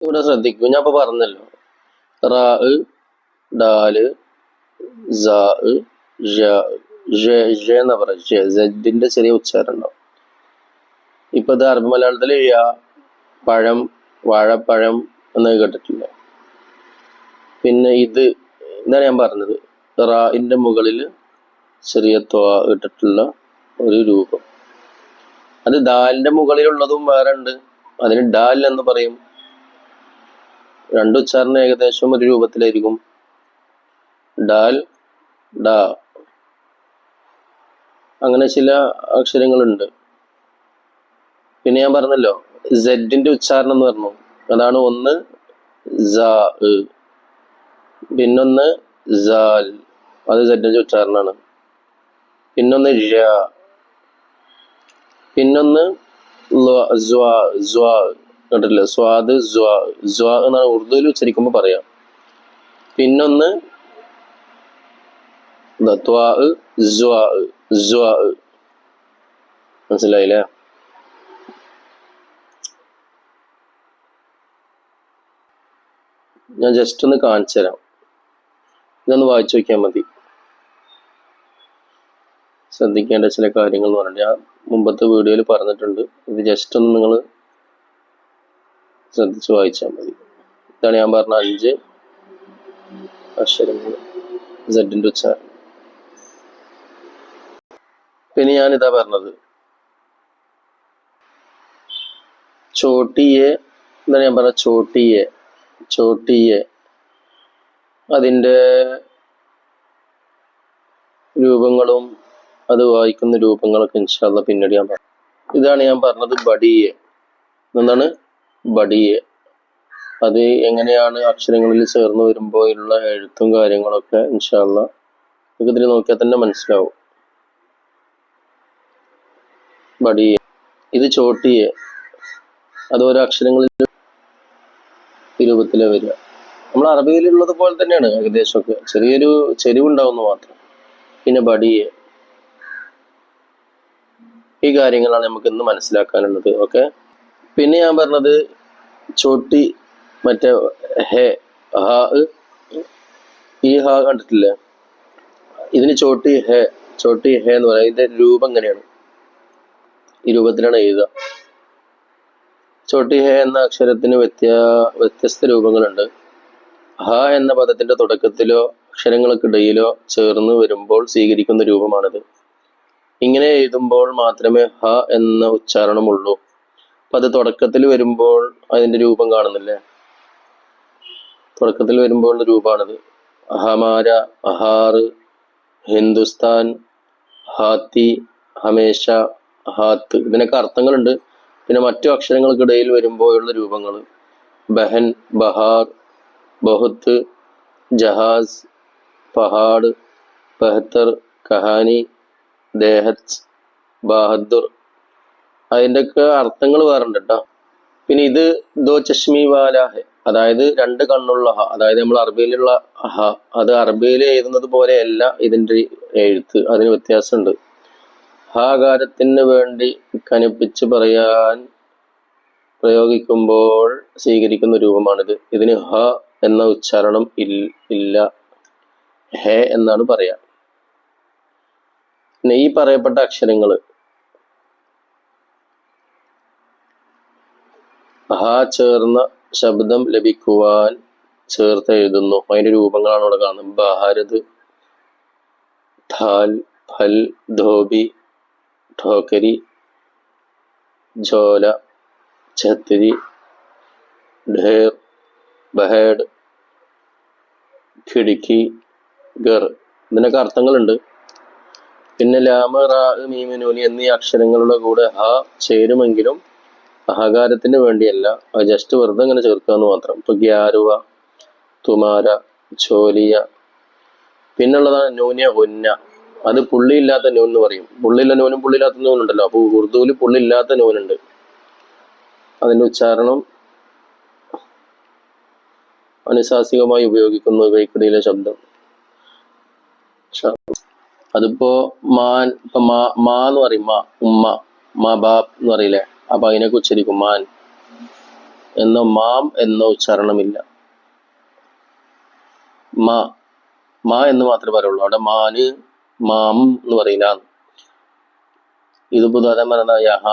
ഇവിടെ ശ്രദ്ധിക്കും. ഞാൻ ഇപ്പൊ പറഞ്ഞല്ലോ. റാ എന്നാ പറയുക സെഡിന്റെ ചെറിയ ഉച്ചാരണം ഉണ്ടാവും. ഇപ്പൊ ഇത് അറബ് മലയാളത്തിൽ യ പഴം വാഴപ്പഴം എന്നൊക്കെ കേട്ടിട്ടില്ല? പിന്നെ ഇത് എന്താണ് ഞാൻ പറഞ്ഞത്. റാഇന്റെ മുകളിൽ ചെറിയ ത്വ ഇട്ടിട്ടുള്ള ഒരു രൂപം. അത് ദാലിന്റെ മുകളിലുള്ളതും വേറെ ഉണ്ട്. അതിന് ഡാൽ എന്ന് പറയും. രണ്ട് ഉച്ചാരണം ഏകദേശം ഒരു രൂപത്തിലായിരിക്കും. ഡാൽ ഡ. അങ്ങനെ ചില അക്ഷരങ്ങളുണ്ട്. പിന്നെ ഞാൻ പറഞ്ഞല്ലോ സെഡിന്റെ ഉച്ചാരണം എന്ന് പറഞ്ഞു. അതാണ് ഒന്ന് പിന്നൊന്ന് സാൽ. അത് സെഡിന്റെ ഉച്ചാരണമാണ് പിന്നൊന്ന് പിന്നൊന്ന് ജ്വാ ജ്വാ. കേട്ടിട്ടില്ലേ സ്വാദ് സ്വാ സ്വാ എന്നാണ് ഉറുദുവിൽ ഉച്ചരിക്കുമ്പോൾ പറയാം. പിന്നൊന്ന്. മനസ്സിലായില്ലേ? ഞാൻ ജസ്റ്റ് ഒന്ന് കാണിച്ചു തരാം ഇതൊന്ന് വായിച്ചു നോക്കിയാൽ മതി. ശ്രദ്ധിക്കേണ്ട ചില കാര്യങ്ങൾ എന്ന് പറഞ്ഞാൽ ഞാൻ മുമ്പത്തെ വീഡിയോയിൽ പറഞ്ഞിട്ടുണ്ട്. ഇത് ജസ്റ്റ് ഒന്ന് നിങ്ങൾ ശ്രദ്ധിച്ച് വായിച്ചാൽ മതി. ഇതാണ് ഞാൻ പറഞ്ഞ അഞ്ച് അക്ഷരങ്ങൾ. സെഡിന്റെ ഉച്ചാരണം. പിന്നെ ഞാൻ ഇതാ പറഞ്ഞത്. ചോട്ടിയെ എന്താണ് ഞാൻ പറഞ്ഞ ചോട്ടിയെ ചോട്ടിയെ. അതിന്റെ രൂപങ്ങളും അത് വായിക്കുന്ന രൂപങ്ങളൊക്കെ ഇൻഷാല്ല പിന്നീട് ഞാൻ പറഞ്ഞു ഇതാണ് ഞാൻ പറഞ്ഞത് ബഡിയെ എന്താണ് ബഡിയെ അത് എങ്ങനെയാണ് അക്ഷരങ്ങളിൽ ചേർന്ന് വരുമ്പോഴുള്ള എഴുത്തും കാര്യങ്ങളൊക്കെ ഇൻഷാല്ല നമുക്ക് ഇതിൽ നോക്കിയാൽ തന്നെ മനസ്സിലാവും. ബഡിയെ ഇത് ചോട്ടിയെ അത് ഓരോ അക്ഷരങ്ങളിൽ രൂപത്തിലെ വരിക. നമ്മൾ അറബിയിലുള്ളത് പോലെ തന്നെയാണ് ഏകദേശമൊക്കെ. ചെറിയൊരു ചെരിവുണ്ടാവുന്നു മാത്രം. പിന്നെ ബഡിയെ ഈ കാര്യങ്ങളാണ് നമുക്ക് ഇന്ന് മനസ്സിലാക്കാനുള്ളത്. ഓക്കെ? പിന്നെ ഞാൻ പറഞ്ഞത് ചോട്ടി മറ്റേ ഹെ ഹാ ഈ ഹാ കണ്ടിട്ടില്ലേ? ഇതിന് ചോട്ടി ഹെ ചോട്ടി ഹെ എന്ന് പറയാം. ഇതിന്റെ രൂപം എങ്ങനെയാണ്? ഈ രൂപത്തിലാണ് എഴുതുക. ചോട്ടി ഹെ എന്ന അക്ഷരത്തിന് വ്യത്യാ വ്യത്യസ്ത രൂപങ്ങളുണ്ട്. ഹ എന്ന പദത്തിന്റെ തുടക്കത്തിലോ അക്ഷരങ്ങൾക്കിടയിലോ ചേർന്ന് വരുമ്പോൾ സ്വീകരിക്കുന്ന രൂപമാണിത്. ഇങ്ങനെ എഴുതുമ്പോൾ മാത്രമേ ഹ എന്ന ഉച്ചാരണമുള്ളൂ. അപ്പൊ അത് തുടക്കത്തിൽ വരുമ്പോൾ അതിന്റെ രൂപം കാണുന്നില്ലേ? തുടക്കത്തിൽ വരുമ്പോൾ രൂപമാണത് അഹമാര ഹമാര അഹാറ് ഹിന്ദുസ്ഥാൻ ഹാത്തി ഹമേഷ ഹാത്ത് ഇതിനൊക്കെ അർത്ഥങ്ങളുണ്ട്. പിന്നെ മറ്റു അക്ഷരങ്ങൾക്കിടയിൽ വരുമ്പോഴുള്ള രൂപങ്ങൾ ബഹൻ ബഹാർ ബഹുത്ത് ജഹാസ് പഹാഡ് ബഹത്തർ കഹാനി ദേഹത്ത് ബഹദുർ അതിന്റെയൊക്കെ അർത്ഥങ്ങൾ വേറുണ്ട് കേട്ടോ പിന്നെ ഇത് ദോ ചശ്മി വാലാഹെ അതായത് രണ്ട് കണ്ണുള്ള ഹ. അതായത് നമ്മൾ അറബിയിലുള്ള ഹ. അത് അറബിയിൽ എഴുതുന്നത് പോലെയല്ല ഇതിന്റെ എഴുത്ത്. അതിന് വ്യത്യാസമുണ്ട്. ഹാകാരത്തിന് വേണ്ടി കനിപ്പിച്ച് പറയാൻ പ്രയോഗിക്കുമ്പോൾ സ്വീകരിക്കുന്ന രൂപമാണിത്. ഇതിന് ഹ എന്ന ഉച്ചാരണം ഇല്ല. ഹെ എന്നാണ് പറയാ. ഈ പറയപ്പെട്ട അക്ഷരങ്ങൾ ഹ ചേർന്ന ശബ്ദം ലഭിക്കുവാൻ ചേർത്ത് എഴുതുന്നു. അതിന്റെ രൂപങ്ങളാണ് ഇവിടെ കാണുന്നത്. ഭാരത് ഥാൽ ഫൽ ധോബി ഠോക്കരി ജോല ഛത്തിരി ഢേർ ബഹേഡ് ഖിടിക്കി ഗർ. ഇതിനൊക്കെ അർത്ഥങ്ങളുണ്ട്. പിന്നെ ലാമ റാ മീമനൂലി എന്നീ അക്ഷരങ്ങളുടെ കൂടെ ഹ ചേരുമെങ്കിലും അഹകാരത്തിന് വേണ്ടിയല്ല. അത് ജസ്റ്റ് വെറുതെ ഇങ്ങനെ ചേർക്കുക എന്ന് മാത്രം. ഇപ്പൊ ഗ്യാരുവ തുമാര ചോലിയ. പിന്നുള്ളതാണ് നൂന്യ ഒന്ന അത് പുള്ളിയില്ലാത്ത നൂൻ എന്ന് പറയും. പുള്ളിയില്ല നൂനും പുള്ളിയില്ലാത്ത നൂനുണ്ടല്ലോ അപ്പൊ ഉറുദുവിൽ പുള്ളിയില്ലാത്ത നൂനുണ്ട് അതിന്റെ ഉച്ചാരണം അനുശാസികമായി ഉപയോഗിക്കുന്നു ഇവയ്ക്കിടയിലെ ശബ്ദം. അതിപ്പോ മാൻ ഇപ്പൊ മാ മാ എന്ന് പറയും. മാ ഉമ്മ മാ ബാപ്പ് എന്ന് പറയില്ലേ? അപ്പൊ അതിനൊക്കെ ഉച്ചരിക്കും മാൻ എന്ന മാം എന്ന ഉച്ചാരണമില്ല. മാ മാ എന്ന് മാത്രമേ പറയുള്ളൂ. അവിടെ മാന് മാം എന്ന് പറയില്ല. ഇതിപ്പോ ഉദാഹരണം പറയുന്ന യഹ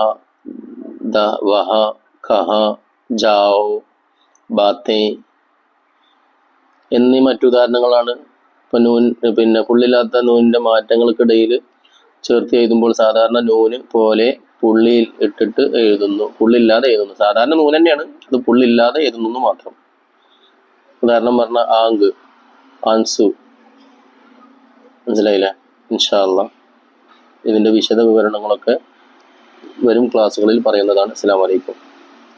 ദ വഹ കഹ ജാവോ ബാത്തേ എന്നീ മറ്റുദാഹരണങ്ങളാണ് ഇപ്പൊ നൂൻ പിന്നെ പുള്ളില്ലാത്ത നൂനിന്റെ മാറ്റങ്ങൾക്കിടയിൽ ചേർത്ത് എഴുതുമ്പോൾ സാധാരണ നൂന് പോലെ പുള്ളിയിൽ ഇട്ടിട്ട് എഴുതുന്നു. പുള്ളില്ലാതെ എഴുതുന്നു. സാധാരണ നൂൽ തന്നെയാണ്. ഇത് പുള്ളില്ലാതെ എഴുതുന്നു മാത്രം. ഉദാഹരണം പറഞ്ഞ ആങ്ക് ആൻസു. മനസ്സിലായില്ലേ? ഇൻഷാല്ല ഇതിന്റെ വിശദ വിവരണങ്ങളൊക്കെ വരും ക്ലാസ്സുകളിൽ പറയുന്നതാണ്. അസ്സാം അലൈക്കും.